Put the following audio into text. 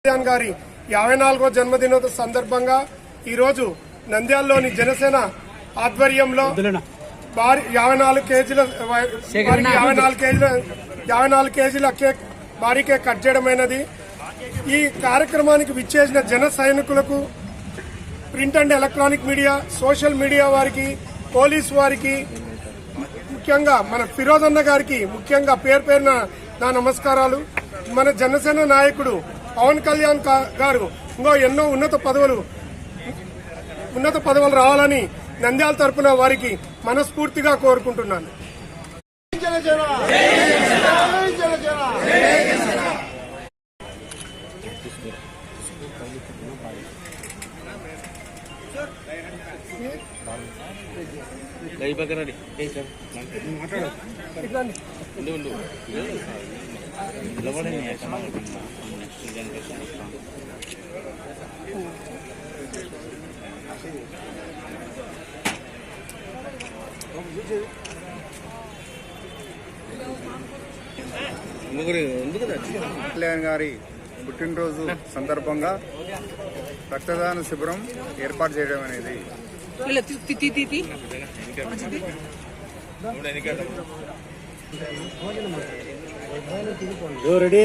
కళ్యాణ్ గారి యాభై నాలుగో జన్మదినోత్సవ సందర్భంగా ఈరోజు నంద్యాలలోని జనసేన ఆధ్వర్యంలో భారీ యాభై నాలుగు కేజీల యాభై నాలుగు కేజీల యాభై నాలుగు కేజీల కేక్ భారీ కేక్ కట్ చేయడమైనది. ఈ కార్యక్రమానికి విచ్చేసిన జన సైనికులకు print and electronic media social media వారికి పోలీస్ వారికి ముఖ్యంగా మన ఫిరోజ్ అన్న గారికి ముఖ్యంగా పేరు పేరున నా నమస్కారాలు. మన జనసేన నాయకుడు పవన్ కళ్యాణ్ గారు ఇంకో ఎన్నో ఉన్నత పదవులు ఉన్నత పదవులు రావాలని నంద్యాల తరపున వారికి మనస్ఫూర్తిగా కోరుకుంటున్నాను. కై పక్కన రండి. ఉండు, ఉండు. నిలబడండి, ఎక్కడ ఉన్నా. Next generation. ముగ్గురు ఉంది కదా కళ్యాణ్ గారి పుట్టినరోజు సందర్భంగా రక్తదాన శిబిరం ఏర్పాటు చేయడం అనేది. రెడీ.